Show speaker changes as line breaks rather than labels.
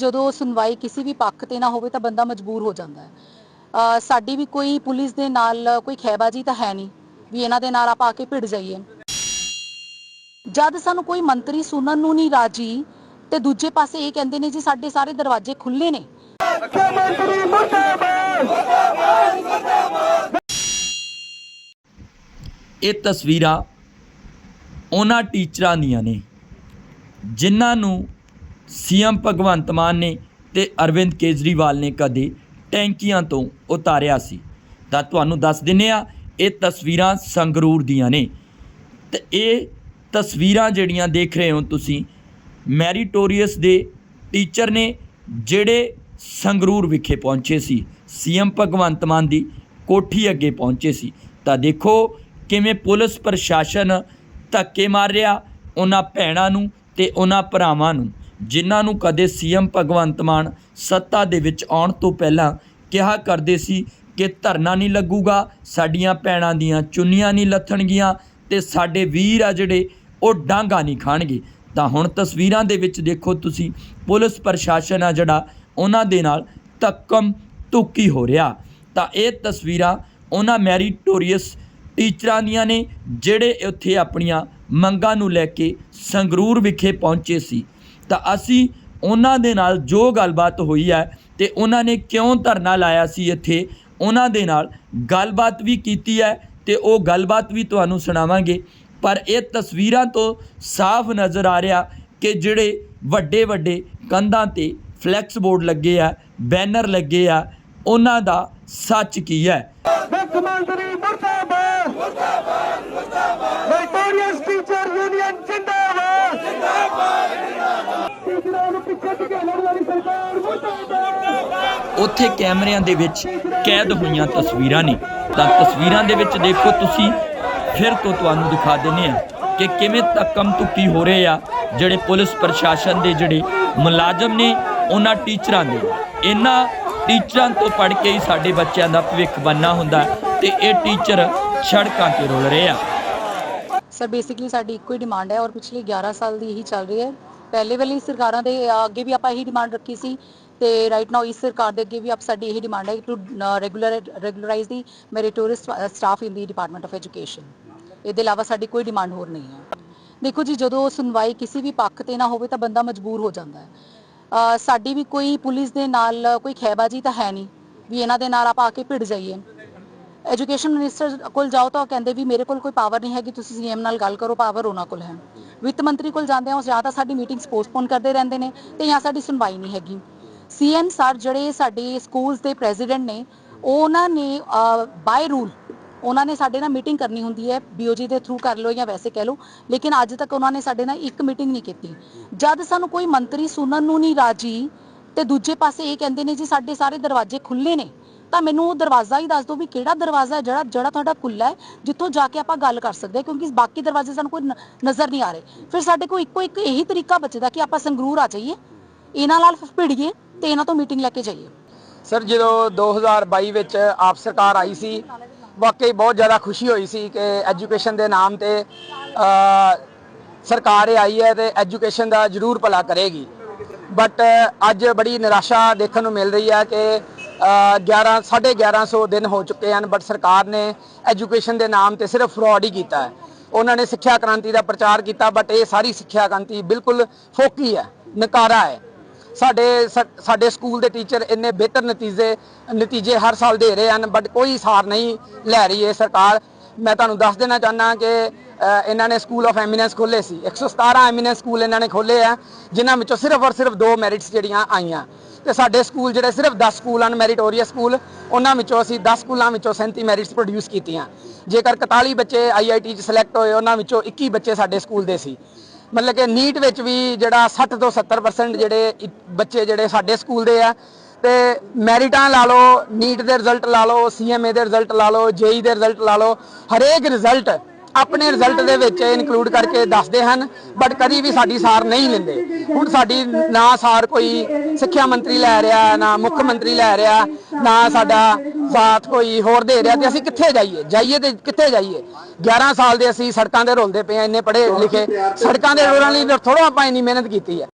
ਜਦੋਂ ਸੁਣਵਾਈ ਕਿਸੇ ਵੀ ਪੱਖ ਤੇ ਨਾ ਹੋਵੇ ਤਾਂ ਬੰਦਾ ਮਜਬੂਰ ਹੋ ਜਾਂਦਾ ਹੈ। ਸਾਡੀ ਵੀ ਕੋਈ ਪੁਲਿਸ ਦੇ ਨਾਲ ਕੋਈ ਖੈਬਾਜੀ ਤਾਂ ਹੈ ਨਹੀਂ ਵੀ ਇਹਨਾਂ ਦੇ ਨਾਲ ਆਪਾਂ ਆ ਕੇ ਭਿੜ ਜਾਈਏ। ਜਦ ਸਾਨੂੰ ਕੋਈ ਮੰਤਰੀ ਸੁਣਨ ਨੂੰ ਨਹੀਂ ਰਾਜੀ ਤੇ ਦੂਜੇ ਪਾਸੇ ਇਹ ਕਹਿੰਦੇ ਨੇ ਜੀ ਸਾਡੇ ਸਾਰੇ ਦਰਵਾਜ਼ੇ ਖੁੱਲੇ ਨੇ।
ਇਹ ਤਸਵੀਰਾਂ ਉਹਨਾਂ ਟੀਚਰਾਂ ਦੀਆਂ ਨੇ ਜਿਨ੍ਹਾਂ ਨੂੰ ਸੀਐਮ ਭਗਵੰਤ ਮਾਨ ਨੇ ਤੇ ਅਰਵਿੰਦ ਕੇਜਰੀਵਾਲ ਨੇ ਕਦੇ ਟੈਂਕੀਆਂ ਤੋਂ ਉਤਾਰਿਆ ਸੀ। ਤਾਂ ਤੁਹਾਨੂੰ ਦੱਸ ਦਿੰਨੇ ਆ, ਇਹ ਤਸਵੀਰਾਂ ਸੰਗਰੂਰ ਦੀਆਂ ਨੇ। ਤੇ ਇਹ ਤਸਵੀਰਾਂ ਜਿਹੜੀਆਂ ਦੇਖ ਰਹੇ ਹੋ ਤੁਸੀਂ, ਮੈਰੀਟੋਰੀਅਸ ਦੇ ਟੀਚਰ ਨੇ ਜਿਹੜੇ ਸੰਗਰੂਰ ਵਿਖੇ ਪਹੁੰਚੇ ਸੀ। ਸੀਐਮ ਭਗਵੰਤ ਮਾਨ ਦੀ ਕੋਠੀ ਅੱਗੇ ਪਹੁੰਚੇ ਸੀ। ਤਾਂ ਦੇਖੋ ਕਿਵੇਂ ਪੁਲਿਸ ਪ੍ਰਸ਼ਾਸਨ ਧੱਕੇ ਮਾਰ ਰਿਹਾ, ਉਹਨਾਂ ਭੈਣਾਂ ਨੂੰ ਤੇ ਉਹਨਾਂ ਭਰਾਵਾਂ ਨੂੰ। ਜਿਨ੍ਹਾਂ ਨੂੰ ਕਦੇ ਸੀਐਮ ਭਗਵੰਤ ਮਾਨ ਸੱਤਾ ਦੇ ਵਿੱਚ ਆਉਣ ਤੋਂ ਪਹਿਲਾਂ ਕਿਹਾ ਕਰਦੇ ਸੀ ਕਿ ਧਰਨਾ ਨਹੀਂ ਲੱਗੂਗਾ, ਸਾਡੀਆਂ ਭੈਣਾਂ ਦੀਆਂ ਚੁੰਨੀਆਂ ਨਹੀਂ ਲੱਥਣਗੀਆਂ ਤੇ ਸਾਡੇ ਵੀਰ ਆ ਜਿਹੜੇ, ਉਹ ਡਾਂਗਾ ਨਹੀਂ ਖਾਣਗੇ। ਤਾਂ ਹੁਣ ਤਸਵੀਰਾਂ ਦੇ ਵਿੱਚ ਦੇਖੋ ਤੁਸੀਂ, ਪੁਲਿਸ ਪ੍ਰਸ਼ਾਸਨ ਆ ਜਿਹੜਾ, ਉਹਨਾਂ ਦੇ ਨਾਲ ਧੱਕਮ ਧੁੱਕੀ ਹੋ ਰਿਹਾ। ਤਾਂ ਇਹ ਤਸਵੀਰਾਂ ਉਹਨਾਂ ਮੈਰੀਟੋਰੀਅਸ ਟੀਚਰਾਂ ਦੀਆਂ ਨੇ, ਜਿਹੜੇ ਉੱਥੇ ਆਪਣੀਆਂ ਮੰਗਾਂ ਨੂੰ ਲੈ ਕੇ ਸੰਗਰੂਰ ਵਿਖੇ ਪਹੁੰਚੇ ਸੀ। ਤਾਂ ਅਸੀਂ ਉਹਨਾਂ ਦੇ ਨਾਲ ਜੋ ਗੱਲਬਾਤ ਹੋਈ ਹੈ ਤੇ ਉਹਨਾਂ ਨੇ ਕਿਉਂ ਧਰਨਾ ਲਾਇਆ ਸੀ ਇੱਥੇ, ਉਹਨਾਂ ਦੇ ਨਾਲ ਗੱਲਬਾਤ ਵੀ ਕੀਤੀ ਹੈ ਤੇ ਉਹ ਗੱਲਬਾਤ ਵੀ ਤੁਹਾਨੂੰ ਸੁਣਾਵਾਂਗੇ। ਪਰ ਇਹ ਤਸਵੀਰਾਂ ਤੋਂ ਸਾਫ਼ ਨਜ਼ਰ ਆ ਰਿਹਾ ਕਿ ਜਿਹੜੇ ਵੱਡੇ ਵੱਡੇ ਕੰਧਾਂ ਤੇ ਫਲੈਕਸ ਬੋਰਡ ਲੱਗੇ ਆ ਬੈਨਰ ਲੱਗੇ ਆ, ਉਹਨਾਂ ਦਾ ਸੱਚ ਕੀ ਹੈ?
ਮੁੱਖ ਮੰਤਰੀ ਮੁਰਦਾਬਾਦ ਮੁਰਦਾਬਾਦ ਮੈਟੋਰੀਅਸ ਟੀਚਰ ਯੂਨੀਅਨ ਜਿੰਦਾਬਾਦ ਜਿੰਦਾਬਾਦ ਟੀਚਰਾਂ ਨੂੰ ਪਿੱਛੇ ਢਕੇਲਣ ਵਾਲੀ ਸਰਕਾਰ ਮੁਰਦਾਬਾਦ
ਉੱਥੇ ਕੈਮਰਿਆਂ ਦੇ ਵਿੱਚ ਕੈਦ ਹੋਈਆਂ ਤਸਵੀਰਾਂ ਨੇ। ਤਾਂ ਤਸਵੀਰਾਂ ਦੇ ਵਿੱਚ ਦੇਖੋ ਤੁਸੀਂ ਫਿਰ ਤੋਂ ਤੁਹਾਨੂੰ ਦਿਖਾ ਦਿੰਨੇ ਆ ਕਿ ਕਿਵੇਂ ਧੱਕਮ ਧੁੱਕੀ ਹੋ ਰਹੇ ਆ ਜਿਹੜੇ ਪੁਲਿਸ ਪ੍ਰਸ਼ਾਸਨ ਦੇ ਜਿਹੜੇ ਮੁਲਾਜ਼ਮ ਨੇ ਉਹਨਾਂ ਟੀਚਰਾਂ ਦੇ। ਇਹਨਾਂ ਟੀਚਰਾਂ ਤੋਂ ਪੜ੍ਹ ਕੇ ਹੀ ਸਾਡੇ ਬੱਚਿਆਂ ਦਾ ਭਵਿੱਖ ਬਣਨਾ ਹੁੰਦਾ ਤੇ ਇਹ ਟੀਚਰ ਸੜਕਾਂ ਤੇ ਰੁਲ ਰਹੇ ਆ।
ਸਰ ਬੇਸਿਕਲੀ ਸਾਡੀ ਇੱਕੋ ਹੀ ਡਿਮਾਂਡ ਹੈ ਔਰ ਪਿਛਲੇ 11 ਸਾਲ ਦੀ ਇਹੀ ਚੱਲ ਰਹੀ ਹੈ। ਪਹਿਲੇ ਵਾਲੀ ਸਰਕਾਰਾਂ ਦੇ ਅੱਗੇ ਵੀ ਆਪਾਂ ਇਹੀ ਡਿਮਾਂਡ ਰੱਖੀ ਸੀ ਤੇ ਰਾਈਟ ਨਾਓ ਇਸ ਸਰਕਾਰ ਦੇ ਅੱਗੇ ਵੀ ਆਪ ਸਾਡੀ ਇਹੀ ਡਿਮਾਂਡ ਹੈ to regular regularize the meritorious staff in the department of education ਇਹਦੇ ਇਲਾਵਾ ਸਾਡੀ ਕੋਈ ਡਿਮਾਂਡ ਹੋਰ ਨਹੀਂ ਹੈ। ਦੇਖੋ ਜੀ, ਜਦੋਂ ਸੁਣਵਾਈ ਕਿਸੇ ਵੀ ਪੱਖ ਤੇ ਨਾ ਹੋਵੇ ਤਾਂ ਬੰਦਾ ਮਜਬੂਰ ਹੋ ਜਾਂਦਾ ਹੈ। ਸਾਡੀ ਵੀ ਕੋਈ ਪੁਲਿਸ ਦੇ ਨਾਲ ਕੋਈ ਖੈਬਾਜੀ ਤਾਂ ਹੈ ਨਹੀਂ ਵੀ ਇਹਨਾਂ ਦੇ ਨਾਲ ਆਪਾਂ ਆ ਕੇ ਭਿੜ ਜਾਈਏ। ਐਜੂਕੇਸ਼ਨ ਮਿਨਿਸਟਰ ਕੋਲ ਜਾਓ ਤਾਂ ਉਹ ਕਹਿੰਦੇ ਵੀ ਮੇਰੇ ਕੋਲ ਕੋਈ ਪਾਵਰ ਨਹੀਂ ਹੈਗੀ, ਤੁਸੀਂ ਸੀਐਮ ਨਾਲ ਗੱਲ ਕਰੋ ਪਾਵਰ ਉਹਨਾਂ ਕੋਲ ਹੈ। ਵਿੱਤ ਮੰਤਰੀ ਕੋਲ ਜਾਂਦੇ ਆ ਉਹ ਜਾਂ ਤਾਂ ਸਾਡੀ ਮੀਟਿੰਗਸ ਪੋਸਟਪੋਨ ਕਰਦੇ ਰਹਿੰਦੇ ਨੇ ਤੇ ਜਾਂ ਸਾਡੀ ਸੁਣਵਾਈ ਨਹੀਂ ਹੈਗੀ। ਸੀਐਮ ਸਰ ਜਿਹੜੇ ਸਾਡੇ ਸਕੂਲਸ ਦੇ ਪ੍ਰੈਜ਼ੀਡੈਂਟ ਨੇ, ਉਹਨਾਂ ਨੇ ਬਾਈ ਰੂਲ ਉਹਨਾਂ ਨੇ ਸਾਡੇ ਨਾਲ ਮੀਟਿੰਗ ਕਰਨੀ ਹੁੰਦੀ ਹੈ ਬੀਓਜੀ ਦੇ ਥਰੂ ਕਰ ਲਓ ਜਾਂ ਵੈਸੇ ਕਹਿ ਲਓ, ਲੇਕਿਨ ਅੱਜ ਤੱਕ ਉਹਨਾਂ ਨੇ ਸਾਡੇ ਨਾਲ ਇੱਕ ਮੀਟਿੰਗ ਨਹੀਂ ਕੀਤੀ। ਜਦ ਸਾਨੂੰ ਕੋਈ ਮੰਤਰੀ ਸੁਣਨ ਨੂੰ ਨਹੀਂ ਰਾਜੀ, ਤੇ ਦੂਜੇ ਪਾਸੇ ਇਹ ਕਹਿੰਦੇ ਨੇ ਜੀ ਸਾਡੇ ਸਾਰੇ ਦਰਵਾਜ਼ੇ ਖੁੱਲੇ ਨੇ ਤਾਂ ਮੈਨੂੰ ਦਰਵਾਜ਼ਾ ਹੀ ਦੱਸ ਦਿਓ ਵੀ ਕਿਹੜਾ ਦਰਵਾਜ਼ਾ ਹੈ ਜਿਹੜਾ ਜਿਹੜਾ ਤੁਹਾਡਾ ਖੁੱਲਾ ਹੈ ਜਿੱਥੋਂ ਜਾ ਕੇ ਆਪਾਂ ਗੱਲ ਕਰ ਸਕਦੇ ਹਾਂ ਕਿਉਂਕਿ ਬਾਕੀ ਦਰਵਾਜ਼ੇ ਸਾਨੂੰ ਕੋਈ ਨ- ਨਜ਼ਰ ਨਹੀਂ ਆ ਰਹੇ। ਫਿਰ ਸਾਡੇ ਕੋਲ ਇੱਕੋ ਇੱਕ ਇਹੀ ਤਰੀਕਾ ਬਚਦਾ ਕਿ ਆਪਾਂ ਸੰਗਰੂਰ ਆ ਜਾਈਏ ਇਹਨਾਂ ਨਾਲ ਭਿੜੀਏ ਤੇ ਇਹਨਾਂ ਤੋਂ ਮੀਟਿੰਗ ਲੈ ਕੇ ਜਾਈਏ।
ਸਰ ਜਦੋਂ 2022 ਵਿੱਚ ਆਪ ਸਰਕਾਰ ਆਈ ਸੀ ਵਾਕਈ ਬਹੁਤ ਜ਼ਿਆਦਾ ਖੁਸ਼ੀ ਹੋਈ ਸੀ ਕਿ ਐਜੂਕੇਸ਼ਨ ਦੇ ਨਾਮ ਤੇ ਅ, ਸਰਕਾਰ ਇਹ ਆਈ ਹੈ ਤੇ ਐਜੂਕੇਸ਼ਨ ਦਾ ਜ਼ਰੂਰ ਭਲਾ ਕਰੇਗੀ। ਬਟ ਅੱਜ ਬੜੀ ਨਿਰਾਸ਼ਾ ਦੇਖਣ ਨੂੰ ਮਿਲ ਰਹੀ ਹੈ ਕਿ 11 1150 ਦਿਨ ਹੋ ਚੁੱਕੇ ਹਨ ਬਟ ਸਰਕਾਰ ਨੇ ਐਜੂਕੇਸ਼ਨ ਦੇ ਨਾਮ ਤੇ ਸਿਰਫ ਫਰਾਡ ਹੀ ਕੀਤਾ ਹੈ। ਉਹਨਾਂ ਨੇ ਸਿੱਖਿਆ ਕ੍ਰਾਂਤੀ ਦਾ ਪ੍ਰਚਾਰ ਕੀਤਾ ਬਟ ਇਹ ਸਾਰੀ ਸਿੱਖਿਆ ਕ੍ਰਾਂਤੀ ਬਿਲਕੁਲ ਫੋਕੀ ਹੈ, ਨਕਾਰਾ ਹੈ। ਸਾਡੇ ਸਾ- ਸਾਡੇ ਸਕੂਲ ਦੇ ਟੀਚਰ ਇੰਨੇ ਬਿਹਤਰ ਨਤੀਜੇ ਨਤੀਜੇ ਹਰ ਸਾਲ ਦੇ ਰਹੇ ਹਨ ਬਟ ਕੋਈ ਸਾਰ ਨਹੀਂ ਲੈ ਰਹੀ ਹੈ ਸਰਕਾਰ। ਮੈਂ ਤੁਹਾਨੂੰ ਦੱਸ ਦੇਣਾ ਚਾਹੁੰਦਾ ਕਿ ਇਹਨਾਂ ਨੇ ਸਕੂਲ ਆਫ ਐਮੀਨੈਂਸ ਖੋਲੇ ਸੀ। 117 ਐਮੀਨੈਂਸ ਸਕੂਲ ਇਹਨਾਂ ਨੇ ਖੋਲੇ ਆ, ਜਿਨ੍ਹਾਂ ਵਿੱਚੋਂ ਸਿਰਫ ਔਰ ਸਿਰਫ ਦੋ ਮੈਰਿਟਸ ਜਿਹੜੀਆਂ ਆਈਆਂ। ਤੇ ਸਾਡੇ ਸਕੂਲ ਜਿਹੜੇ ਸਿਰਫ 10 ਸਕੂਲ ਹਨ ਮੈਰਿਟੋਰੀਅਸ ਸਕੂਲ ਉਹਨਾਂ ਵਿੱਚੋਂ ਅਸੀਂ 10 ਸਕੂਲਾਂ ਵਿੱਚੋਂ 37 ਮੈਰਿਟਸ ਪ੍ਰੋਡਿਊਸ ਕੀਤੀਆਂ। ਜੇਕਰ 41 ਬੱਚੇ ਆਈਆਈਟੀ 'ਚ ਸਿਲੈਕਟ ਹੋਏ, ਉਹਨਾਂ ਵਿੱਚੋਂ 21 ਬੱਚੇ ਸਾਡੇ ਸਕੂਲ ਦੇ ਸੀ। ਮਤਲਬ ਕਿ ਨੀਟ ਵਿੱਚ ਵੀ ਜਿਹੜਾ 60 ਤੋਂ 70% ਜਿਹੜੇ ਬੱਚੇ ਜਿਹੜੇ ਸਾਡੇ ਸਕੂਲ ਦੇ ਆ, ਤੇ ਮੈਰਿਟਾਂ ਲਾ ਲਓ ਨੀਟ ਦੇ ਰਿਜ਼ਲਟ ਲਾ ਲਓ ਸੀਐਮਏ ਦੇ ਰਿਜ਼ਲਟ ਲਾ ਲਓ ਜੇਈ ਦੇ ਰਿਜ਼ਲਟ ਲਾ ਲਓ, ਹਰੇਕ ਰਿਜ਼ਲਟ ਆਪਣੇ ਰਿਜ਼ਲਟ ਦੇ ਵਿੱਚ ਇਨਕਲੂਡ ਕਰਕੇ ਦੱਸਦੇ ਹਨ ਬਟ ਕਦੀ ਵੀ ਸਾਡੀ ਸਾਰ ਨਹੀਂ ਲੈਂਦੇ। ਹੁਣ ਸਾਡੀ ਨਾ ਸਾਰ ਕੋਈ ਸਿੱਖਿਆ ਮੰਤਰੀ ਲੈ ਰਿਹਾ, ਨਾ ਮੁੱਖ ਮੰਤਰੀ ਲੈ ਰਿਹਾ, ਨਾ ਸਾਡਾ ਸਾਥ ਕੋਈ ਹੋਰ ਦੇ ਰਿਹਾ ਤੇ ਅਸੀਂ ਕਿੱਥੇ ਜਾਈਏ? ਜਾਈਏ ਤੇ ਕਿੱਥੇ ਜਾਈਏ? 11 ਸਾਲ ਦੇ ਅਸੀਂ ਸੜਕਾਂ ਦੇ ਰੋਲਦੇ ਪਏ ਆ, ਇੰਨੇ ਪੜ੍ਹੇ ਲਿਖੇ। ਸੜਕਾਂ ਦੇ ਰੋਲਣ ਲਈ ਥੋੜਾ ਆਪਾਂ ਇੰਨੀ ਮਿਹਨਤ ਕੀਤੀ ਹੈ।